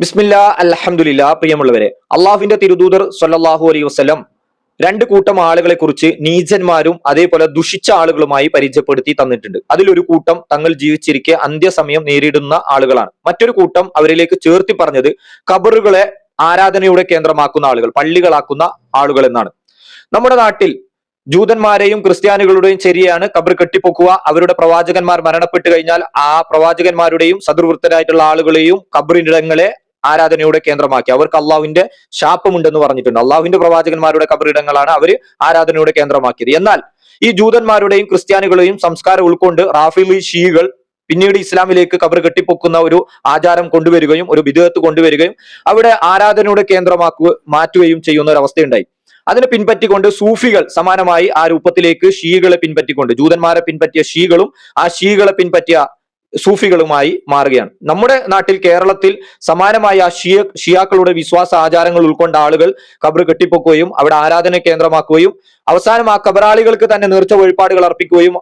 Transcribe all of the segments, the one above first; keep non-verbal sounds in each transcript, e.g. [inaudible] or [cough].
ബിസ്മില്ല അലഹമുല്ല പ്രിയമുള്ളവരെ. അള്ളാഹുവിന്റെ തിരുദൂതർ സല്ലല്ലാഹു അലൈ വസ്ലം രണ്ട് കൂട്ടം ആളുകളെ കുറിച്ച് നീചന്മാരും അതേപോലെ ദുഷിച്ച ആളുകളുമായി പരിചയപ്പെടുത്തി തന്നിട്ടുണ്ട്. അതിലൊരു കൂട്ടം തങ്ങൾ ജീവിച്ചിരിക്കെ അന്ത്യസമയം നേരിടുന്ന ആളുകളാണ്. മറ്റൊരു കൂട്ടം അവരിലേക്ക് ചേർത്തി പറഞ്ഞത് കബറുകളെ ആരാധനയുടെ കേന്ദ്രമാക്കുന്ന ആളുകൾ പള്ളികളാക്കുന്ന ആളുകൾ എന്നാണ്. നമ്മുടെ നാട്ടിൽ ജൂതന്മാരെയും ക്രിസ്ത്യാനികളുടെയും ശരിയാണ് കബർ കെട്ടിപ്പൊക്കുക. അവരുടെ പ്രവാചകന്മാർ മരണപ്പെട്ടു കഴിഞ്ഞാൽ ആ പ്രവാചകന്മാരുടെയും സദൃവൃത്തരായിട്ടുള്ള ആളുകളെയും കബറിടങ്ങളെ ആരാധനയുടെ കേന്ദ്രമാക്കി. അവർക്ക് അള്ളാഹുവിന്റെ ശാപമുണ്ടെന്ന് പറഞ്ഞിട്ടുണ്ട്. അള്ളാഹുവിന്റെ പ്രവാചകന്മാരുടെ കബറിടങ്ങളാണ് അവർ ആരാധനയുടെ കേന്ദ്രമാക്കിയത്. എന്നാൽ ഈ ജൂതന്മാരുടെയും ക്രിസ്ത്യാനികളെയും സംസ്കാരം ഉൾക്കൊണ്ട് റാഫിലി ഷീകൾ പിന്നീട് ഇസ്ലാമിലേക്ക് കബർ കെട്ടിപ്പൊക്കുന്ന ഒരു ആചാരം കൊണ്ടുവരികയും ഒരു വിധേയത്ത് കൊണ്ടുവരികയും അവിടെ ആരാധനയുടെ കേന്ദ്രമാക്കുക മാറ്റുകയും ചെയ്യുന്ന ഒരു അവസ്ഥയുണ്ടായി. അതിനെ പിൻപറ്റിക്കൊണ്ട് സൂഫികൾ സമാനമായി ആ രൂപത്തിലേക്ക് ഷീകളെ പിൻപറ്റിക്കൊണ്ട് ജൂതന്മാരെ പിൻപറ്റിയ ഷീകളും ആ ഷീകളെ പിൻപറ്റിയ സൂഫികളുമായി മാറുകയാണ്. നമ്മുടെ നാട്ടിൽ കേരളത്തിൽ സമാനമായ ഷിയ ഷിയാക്കളുടെ വിശ്വാസ ആചാരങ്ങൾ ഉൾക്കൊണ്ട ആളുകൾ കബർ കെട്ടിപ്പൊക്കുകയും അവിടെ ആരാധന കേന്ദ്രമാക്കുകയും അവസാനം ആ കബറാളികൾക്ക് തന്നെ നേർച്ച വഴിപാടുകൾ അർപ്പിക്കുകയും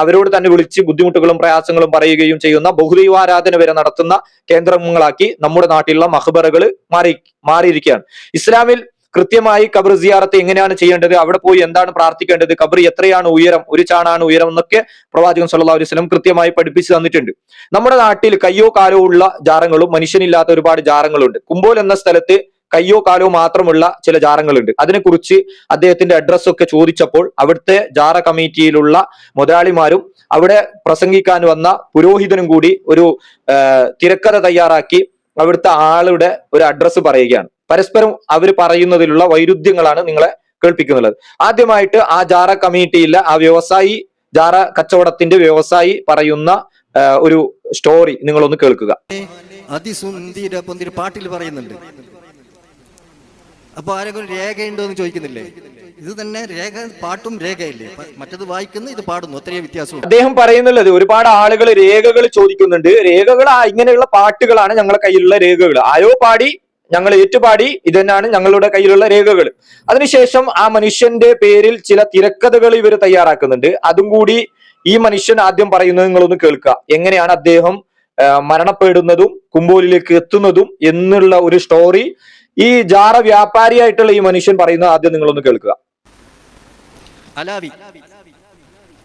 അവരോട് തന്നെ വിളിച്ച് ബുദ്ധിമുട്ടുകളും പ്രയാസങ്ങളും പറയുകയും ചെയ്യുന്ന ബഹുദൈവാരാധന വരെ നടത്തുന്ന കേന്ദ്രങ്ങളാക്കി നമ്മുടെ നാട്ടിലുള്ള മഹബറകൾ മാറി മാറിയിരിക്കുകയാണ്. ഇസ്ലാമിൽ കൃത്യമായി കബർ സിയാറത്ത് എങ്ങനെയാണ് ചെയ്യേണ്ടത്? അവിടെ പോയി എന്താണ് പ്രാർത്ഥിക്കേണ്ടത്? കബർ എത്രയാണ് ഉയരം? ഒരു ചാണാണ് ഉയരം എന്നൊക്കെ പ്രവാചകൻ സല്ലാ അലൈഹി വസല്ലം കൃത്യമായി പഠിപ്പിച്ചു തന്നിട്ടുണ്ട്. നമ്മുടെ നാട്ടിൽ കയ്യോ കാലോ ഉള്ള ജാറങ്ങളും മനുഷ്യനില്ലാത്ത ഒരുപാട് ജാറങ്ങളുണ്ട്. കുമ്പോൽ എന്ന സ്ഥലത്ത് കയ്യോ കാലോ മാത്രമുള്ള ചില ജാറങ്ങളുണ്ട്. അതിനെക്കുറിച്ച് അദ്ദേഹത്തിന്റെ അഡ്രസ് ഒക്കെ ചോദിച്ചപ്പോൾ അവിടുത്തെ ജാറ കമ്മിറ്റിയിലുള്ള മുതലാളിമാരും അവിടെ പ്രസംഗിക്കാൻ വന്ന പുരോഹിതനും കൂടി ഒരു തിരക്കഥ തയ്യാറാക്കി അവിടുത്തെ ആളുടെ ഒരു അഡ്രസ്സ് പറയുകയാണ്. പരസ്പരം അവർ പറയുന്നതിലുള്ള വൈരുദ്ധ്യങ്ങളാണ് നിങ്ങളെ കേൾപ്പിക്കുന്നത്. ആദ്യമായിട്ട് ആ ജാറ കമ്മ്യൂണിറ്റിയിലെ ആ വ്യവസായി ജാറ കച്ചവടത്തിന്റെ വ്യവസായി പറയുന്ന ഒരു സ്റ്റോറി നിങ്ങളൊന്ന് കേൾക്കുക. അതിസുന്ദര പാട്ടിൽ പറയുന്നുണ്ട്. അപ്പൊ ആരെങ്കിലും രേഖയുണ്ടോ എന്ന് ചോദിക്കുന്നില്ലേ? ഇത് തന്നെ രേഖ പാട്ടും രേഖയല്ലേ? മറ്റത് വായിക്കുന്നു ഇത് പാടുന്നു. അത്രയും വ്യത്യാസം അദ്ദേഹം പറയുന്നുള്ളത് ഒരുപാട് ആളുകൾ രേഖകൾ ചോദിക്കുന്നുണ്ട്. രേഖകൾ ഇങ്ങനെയുള്ള പാട്ടുകളാണ് ഞങ്ങളുടെ കയ്യിലുള്ള രേഖകൾ ആരോ പാടി ഞങ്ങൾ ഏറ്റുപാടി ഇത് തന്നെയാണ് ഞങ്ങളുടെ കയ്യിലുള്ള രേഖകൾ. അതിനുശേഷം ആ മനുഷ്യന്റെ പേരിൽ ചില തിരക്കഥകൾ ഇവർ തയ്യാറാക്കുന്നുണ്ട്. അതും കൂടി ഈ മനുഷ്യൻ ആദ്യം പറയുന്നത് നിങ്ങളൊന്ന് കേൾക്കുക. എങ്ങനെയാണ് അദ്ദേഹം മരണപ്പെടുന്നതും കുമ്പോലിലേക്ക് എത്തുന്നതും എന്നുള്ള ഒരു സ്റ്റോറി ഈ ജാറ വ്യാപാരിയായിട്ടുള്ള ഈ മനുഷ്യൻ പറയുന്നത് ആദ്യം നിങ്ങളൊന്ന് കേൾക്കുക. അലാവി.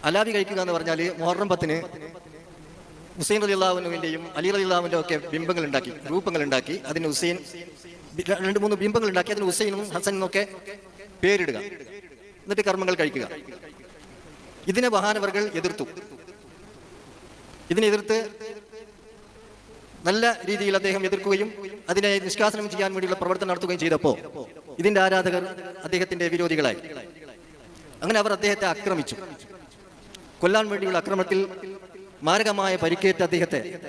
അലാവി കഴിക്കുക എന്ന് പറഞ്ഞാൽ മുഹറം പത്തിന് ഹുസൈൻ അലി അള്ളാഹുവിന്റെയും അലി അലി അള്ളാഹുവിന്റെ ഒക്കെ ബിംബങ്ങൾ ഉണ്ടാക്കി രൂപങ്ങൾ ഉണ്ടാക്കി അതിന് ഹുസൈൻ രണ്ട് മൂന്ന് ബിംബങ്ങൾ ഉണ്ടാക്കി അതിന് ഹുസൈനും ഹസനും ഒക്കെ പേരിടുക. എന്നിട്ട് കർമ്മങ്ങൾ കഴിക്കുക. ഇതിനെ വഹാനവർഗൾ എതിർത്തു. ഇതിനെതിർത്ത് നല്ല രീതിയിൽ അദ്ദേഹം എതിർക്കുകയും അതിനെ നിഷ്കാസനം ചെയ്യാൻ വേണ്ടിയുള്ള പ്രവർത്തനം നടത്തുകയും ചെയ്തപ്പോൾ ഇതിന്റെ ആരാധകർ അദ്ദേഹത്തിന്റെ വിരോധികളായി. അങ്ങനെ അവർ അദ്ദേഹത്തെ ആക്രമിച്ചു. കൊല്ലാൻ വേണ്ടിയുള്ള ആക്രമണത്തിൽ മാരകമായ പരിക്കേറ്റ അദ്ദേഹത്തെ.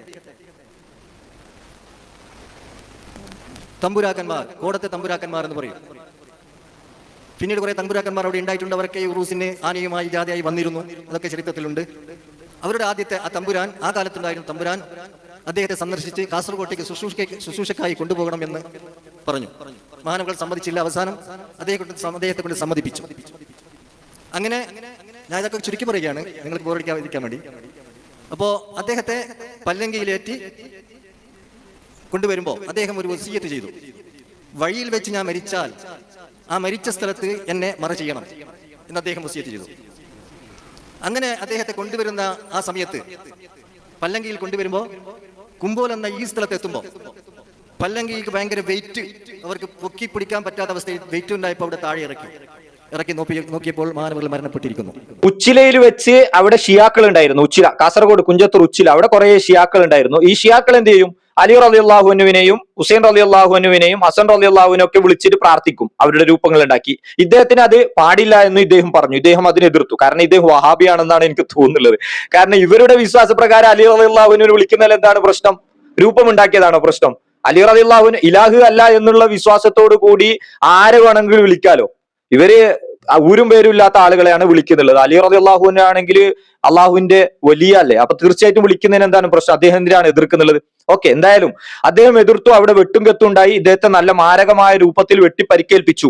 തമ്പുരാക്കന്മാർ കോടത്തെ തമ്പുരാക്കന്മാർ എന്ന് പറയും. പിന്നീട് കുറെ തമ്പുരാക്കന്മാർ അവിടെ ഉണ്ടായിട്ടുണ്ട്. അവരൊക്കെ ഉറൂസിന് ആനയുമായി ജാതിയായി വന്നിരുന്നു. അതൊക്കെ ചരിത്രത്തിലുണ്ട്. അവരുടെ ആദ്യത്തെ ആ തമ്പുരാൻ ആ കാലത്തുണ്ടായിരുന്ന തമ്പുരാൻ അദ്ദേഹത്തെ സന്ദർശിച്ച് കാസർഗോട്ടേക്ക് ശുശ്രൂഷ ശുശ്രൂഷക്കായി കൊണ്ടുപോകണം എന്ന് പറഞ്ഞു. മഹാനവകൾ സമ്മതിച്ചില്ല അവസാനം. അദ്ദേഹത്തെ അദ്ദേഹത്തെ കൊണ്ട് സമ്മതിപ്പിച്ചു. അങ്ങനെ ഞാൻ ഇതൊക്കെ ചുരുക്കി പറയുകയാണ്. നിങ്ങൾക്ക് ബോറടിക്കാതിരിക്കാൻ വേണ്ടി. അപ്പോ അദ്ദേഹത്തെ പല്ലങ്കിയിലേറ്റി കൊണ്ടുവരുമ്പോൾ അദ്ദേഹം ഒരു വസീയത്ത് ചെയ്തു. വഴിയിൽ വെച്ച് ഞാൻ മരിച്ചാൽ ആ മരിച്ച സ്ഥലത്ത് എന്നെ മറ ചെയ്യണം എന്ന് അദ്ദേഹം വസീയത്ത് ചെയ്തു. അങ്ങനെ അദ്ദേഹത്തെ കൊണ്ടുവരുന്ന ആ സമയത്ത് പല്ലങ്കിയിൽ കൊണ്ടുവരുമ്പോൾ കുമ്പോൽ എന്ന ഈ സ്ഥലത്ത് എത്തുമ്പോൾ പല്ലങ്കിക്ക് ഭയങ്കര വെയിറ്റ് അവർക്ക് പൊക്കി പിടിക്കാൻ പറ്റാത്ത അവസ്ഥയിൽ വെയിറ്റ് ഉണ്ടായപ്പോൾ അവിടെ താഴെ ഇറക്കി. ഇറക്കി നോക്കി നോക്കിയപ്പോൾ മാനവകൾ മരണപ്പെട്ടിരിക്കുന്നു. ഉച്ചിലയിൽ വെച്ച് അവിടെ ഷിയാക്കൾ ഉണ്ടായിരുന്നു. ഉച്ചില കാസർഗോഡ് കുഞ്ചത്തൂർ ഉച്ചില. അവിടെ കുറെ ഷിയാക്കൾ ഉണ്ടായിരുന്നു. ഈ ഷിയാക്കൾ എന്ത് ചെയ്യും? അലി റലി അള്ളാഹുവിനെയും ഹുസൈൻ റലി അള്ളാഹുവിനെയും ഹസൻ റലി അള്ളാഹുവിനെ ഒക്കെ വിളിച്ചിട്ട് പ്രാർത്ഥിക്കും. അവരുടെ രൂപങ്ങൾ ഉണ്ടാക്കി. ഇദ്ദേഹത്തിന് അത് പാടില്ല എന്ന് ഇദ്ദേഹം പറഞ്ഞു. ഇദ്ദേഹം അതിനെ എതിർത്തു. കാരണം ഇദ്ദേഹം വഹാബിയാണെന്നാണ് എനിക്ക് തോന്നുന്നത്. കാരണം ഇവരുടെ വിശ്വാസപ്രകാരം അലി റലി അള്ളാഹുവിനെ വിളിക്കുന്നതിൽ എന്താണ് പ്രശ്നം? രൂപമുണ്ടാക്കിയതാണോ പ്രശ്നം? അലി റലി അള്ളാഹുവിന് ഇലാഹു അല്ല എന്നുള്ള വിശ്വാസത്തോടു കൂടി ആരെ വേണമെങ്കിലും വിളിക്കാലോ? ഇവർ ഊരും പേരും ഇല്ലാത്ത ആളുകളെയാണ് വിളിക്കുന്നുള്ളത് അലി റബി അള്ളാഹുവിനെ ആണെങ്കിൽ അള്ളാഹുവിന്റെ വലിയ അല്ലേ അപ്പൊ തീർച്ചയായിട്ടും വിളിക്കുന്നതിന് എന്താണ് പ്രശ്നം? അദ്ദേഹം എന്തിനാണ് എതിർക്കുന്നുള്ളത് ഓക്കെ എന്തായാലും അദ്ദേഹം എതിർത്തു അവിടെ വെട്ടും കെത്തുണ്ടായി ഇദ്ദേഹത്തെ നല്ല മാരകമായ രൂപത്തിൽ വെട്ടി പരിക്കേൽപ്പിച്ചു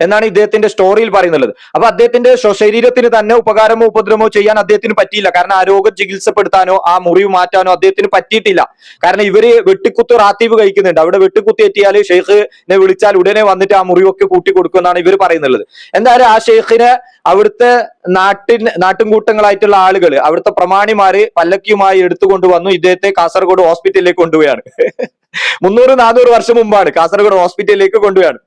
എന്നാണ് ഇദ്ദേഹത്തിന്റെ സ്റ്റോറിയിൽ പറയുന്നത് അപ്പൊ അദ്ദേഹത്തിന്റെ ശരീരത്തിന് തന്നെ ഉപകാരമോ ഉപദ്രവമോ ചെയ്യാൻ അദ്ദേഹത്തിന് പറ്റിയില്ല. കാരണം ആ രോഗം ചികിത്സപ്പെടുത്താനോ ആ മുറിവ് മാറ്റാനോ അദ്ദേഹത്തിന് പറ്റിയിട്ടില്ല. കാരണം ഇവർ വെട്ടിക്കുത്ത് റാത്തീവ് കഴിക്കുന്നുണ്ട്. അവിടെ വെട്ടിക്കുത്തി എത്തിയാൽ ഷെയ്ഖിനെ വിളിച്ചാൽ ഉടനെ വന്നിട്ട് ആ മുറിവൊക്കെ കൂട്ടി കൊടുക്കുമെന്നാണ് ഇവർ പറയുന്നുള്ളത്. എന്തായാലും ആ ഷെയ്ഖിനെ അവിടുത്തെ നാട്ടിൻ നാട്ടിൻകൂട്ടങ്ങളായിട്ടുള്ള ആളുകൾ അവിടുത്തെ പ്രമാണിമാര് പല്ലക്കിയുമായി എടുത്തുകൊണ്ട് വന്നു. ഇദ്ദേഹത്തെ കാസർഗോഡ് ഹോസ്പിറ്റലിലേക്ക് കൊണ്ടുപോയാണ്. [laughs] മുന്നൂറ് നാനൂറ് വർഷം മുമ്പാണ് കാസർഗോഡ് ഹോസ്പിറ്റലിലേക്ക് കൊണ്ടുപോയാണ്.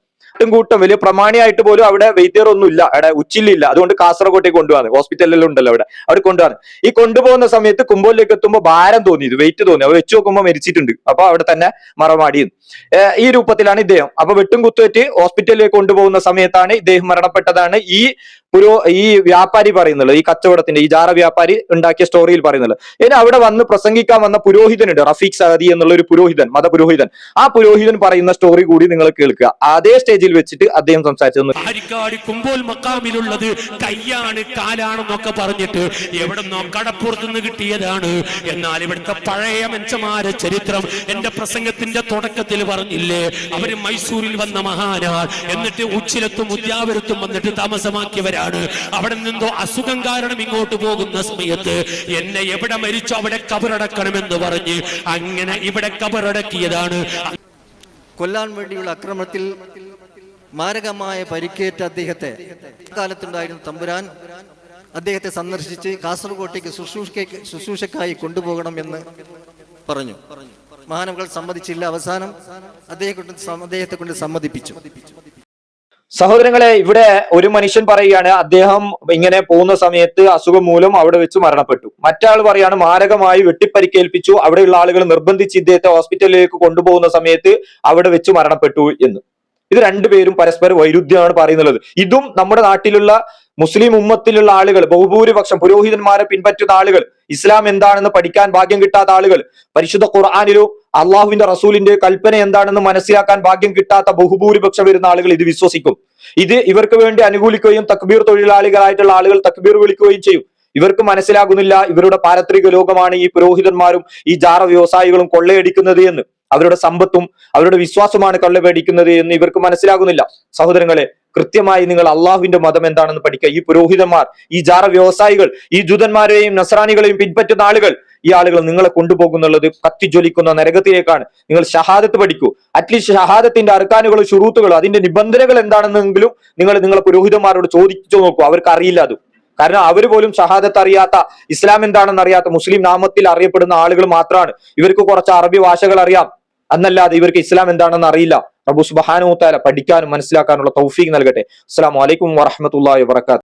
കൂട്ടം വലിയ പ്രമാണിയായിട്ട് പോലും അവിടെ വെയിറ്റർ ഒന്നും ഇല്ല അവിടെ ഉച്ചില്ല അതുകൊണ്ട് കാസർഗോട്ടേക്ക് കൊണ്ടുപോകാൻ ഹോസ്പിറ്റലിലും ഉണ്ടല്ലോ അവിടെ. അവിടെ കൊണ്ടുപോകാൻ ഈ കൊണ്ടുപോകുന്ന സമയത്ത് കുമ്പോലിലേക്ക് എത്തുമ്പോൾ ഭാരം തോന്നി. ഇത് വെയിറ്റ് തോന്നി. അവർ വെച്ച് നോക്കുമ്പോൾ മരിച്ചിട്ടുണ്ട്. അപ്പൊ അവിടെ തന്നെ മറമാടിയും ഈ രൂപത്തിലാണ് ഇദ്ദേഹം. അപ്പൊ വെട്ടും കുത്തുവെറ്റ് ഹോസ്പിറ്റലിലേക്ക് കൊണ്ടുപോകുന്ന സമയത്താണ് ഇദ്ദേഹം മരണപ്പെട്ടതാണ്. ഈ പുരോ ഈ വ്യാപാരി പറയുന്നുള്ളത് ഈ കച്ചവടത്തിന്റെ ഈ ജാറ വ്യാപാരി ഉണ്ടാക്കിയ സ്റ്റോറിയിൽ പറയുന്നുള്ളത് ഇനി അവിടെ വന്ന് പ്രസംഗിക്കാൻ വന്ന പുരോഹിതനുണ്ട് റഫീഖ് സഹദി എന്നുള്ള ഒരു പുരോഹിതൻ മതപുരോഹിതൻ. ആ പുരോഹിതൻ പറയുന്ന സ്റ്റോറി കൂടി നിങ്ങൾ കേൾക്കുക. അതേ സ്റ്റേജിൽ വെച്ചിട്ട് അദ്ദേഹം സംസാരിച്ചു ഹരിക്കാട് കുമ്പോൾ മക്കാമിലുള്ളത് കയ്യാണ് കാലാണെന്നൊക്കെ പറഞ്ഞിട്ട് എവിടുന്നോ കടപ്പുറത്തുനിന്ന് കിട്ടിയതാണ്. എന്നാൽ ഇവിടുത്തെ പഴയ മനുഷ്യന്മാരെ ചരിത്രം എന്റെ പ്രസംഗത്തിന്റെ തുടക്കത്തിൽ പറഞ്ഞില്ലേ അവർ മൈസൂരിൽ വന്ന മഹാനാൾ എന്നിട്ട് ഉച്ചിലത്തും ഉദ്യാവരത്തും വന്നിട്ട് താമസമാക്കിയവരാണ് അവിടെ നിന്നോ അസുഖം കാരണം ഇങ്ങോട്ട് പോകുന്ന സമയത്ത് എന്നെ എവിടെ മരിച്ചോ അവിടെ കബറടക്കണമെന്ന് പറഞ്ഞ് അങ്ങനെ ഇവിടെ കബറടക്കിയതാണ്. കൊല്ലാൻ വേണ്ടിയുള്ള അക്രമത്തിൽ മാരകമായ പരിക്കേറ്റ അദ്ദേഹത്തെ കാലത്തുണ്ടായിരുന്ന തമ്പുരാൻ അദ്ദേഹത്തെ സന്ദർശിച്ച് കാസർഗോട്ടേക്ക് ശുശ്രൂഷയ്ക്ക് ശുശ്രൂഷക്കായി കൊണ്ടുപോകണം എന്ന് പറഞ്ഞു. മഹാനവകൾ സമ്മതിച്ചില്ല. അവസാനം അദ്ദേഹത്തെ അദ്ദേഹത്തെ കൊണ്ട് സമ്മതിപ്പിച്ചു. സഹോദരങ്ങളെ ഇവിടെ ഒരു മനുഷ്യൻ പറയുകയാണ് അദ്ദേഹം ഇങ്ങനെ പോകുന്ന സമയത്ത് അസുഖം മൂലം അവിടെ വെച്ച് മരണപ്പെട്ടു. മറ്റാൾ പറയാണ് മാരകമായി വെട്ടിപ്പരിക്കേൽപ്പിച്ചു അവിടെയുള്ള ആളുകൾ നിർബന്ധിച്ച് ഇദ്ദേഹത്തെ ഹോസ്പിറ്റലിലേക്ക് കൊണ്ടുപോകുന്ന സമയത്ത് അവിടെ വെച്ച് മരണപ്പെട്ടു എന്ന്. ഇത് രണ്ടുപേരും പരസ്പര വൈരുദ്ധ്യമാണ് പറയുന്നത് ഇതും നമ്മുടെ നാട്ടിലുള്ള മുസ്ലിം ഉമ്മത്തിലുള്ള ആളുകൾ ബഹുഭൂരിപക്ഷം പുരോഹിതന്മാരെ പിൻപറ്റുന്ന ആളുകൾ ഇസ്ലാം എന്താണെന്ന് പഠിക്കാൻ ഭാഗ്യം കിട്ടാത്ത ആളുകൾ പരിശുദ്ധ ഖുർആാനിലോ അള്ളാഹുവിന്റെ റസൂലിന്റെ കൽപ്പന എന്താണെന്ന് മനസ്സിലാക്കാൻ ഭാഗ്യം കിട്ടാത്ത ബഹുഭൂരിപക്ഷം വരുന്ന ആളുകൾ ഇത് വിശ്വസിക്കും. ഇത് ഇവർക്ക് വേണ്ടി അനുകൂലിക്കുകയും തക്ബീർ തൊഴിലാളികളായിട്ടുള്ള ആളുകൾ തക്ബീർ വിളിക്കുകയും ചെയ്യും. ഇവർക്ക് മനസ്സിലാകുന്നില്ല ഇവരുടെ പാരത്രിക ലോകമാണ് ഈ പുരോഹിതന്മാരും ഈ ജാറ വ്യവസായികളും കൊള്ളയടിക്കുന്നത് എന്ന്. അവരുടെ സമ്പത്തും അവരുടെ വിശ്വാസമാണ് കൊള്ളപേടിക്കുന്നത് എന്ന് ഇവർക്ക് മനസ്സിലാകുന്നില്ല. സഹോദരങ്ങളെ കൃത്യമായി നിങ്ങൾ അള്ളാഹുവിന്റെ മതം എന്താണെന്ന് പഠിക്കുക. ഈ പുരോഹിതന്മാർ ഈ ജാറ വ്യവസായികൾ ഈ ജൂതന്മാരെയും നസ്രാനികളെയും പിൻപറ്റുന്ന ആളുകൾ ഈ ആളുകൾ നിങ്ങളെ കൊണ്ടുപോകുന്നുള്ളത് കത്തിജ്വലിക്കുന്ന നരകത്തിലേക്കാണ്. നിങ്ങൾ ഷഹാദത്ത് പഠിക്കൂ. അറ്റ്ലീസ്റ്റ് ഷഹാദത്തിന്റെ അർക്കാനുകളും ഷുറൂത്തുകളും അതിന്റെ നിബന്ധനകൾ എന്താണെന്നെങ്കിലും നിങ്ങൾ നിങ്ങളെ പുരോഹിതന്മാരോട് ചോദിച്ചു നോക്കൂ. അവർക്ക് അറിയില്ല അത്. കാരണം അവർ പോലും ഷഹാദത്ത് അറിയാത്ത ഇസ്ലാം എന്താണെന്ന് അറിയാത്ത മുസ്ലിം നാമത്തിൽ അറിയപ്പെടുന്ന ആളുകൾ മാത്രമാണ് ഇവർക്ക് കുറച്ച് അറബി ഭാഷകൾ അറിയാം. എന്നല്ലാതെ ഇവർക്ക് ഇസ്ലാം എന്താണെന്ന് അറിയില്ല. റബു സുബ്ഹാനഹു വ പഠിക്കാനും മനസ്സിലാക്കാനുള്ള തൗഫീഖ് നൽകട്ടെ. അസ്സാം വലൈക്കും വാഹമത്തല്ലാ വബറകാതുഹു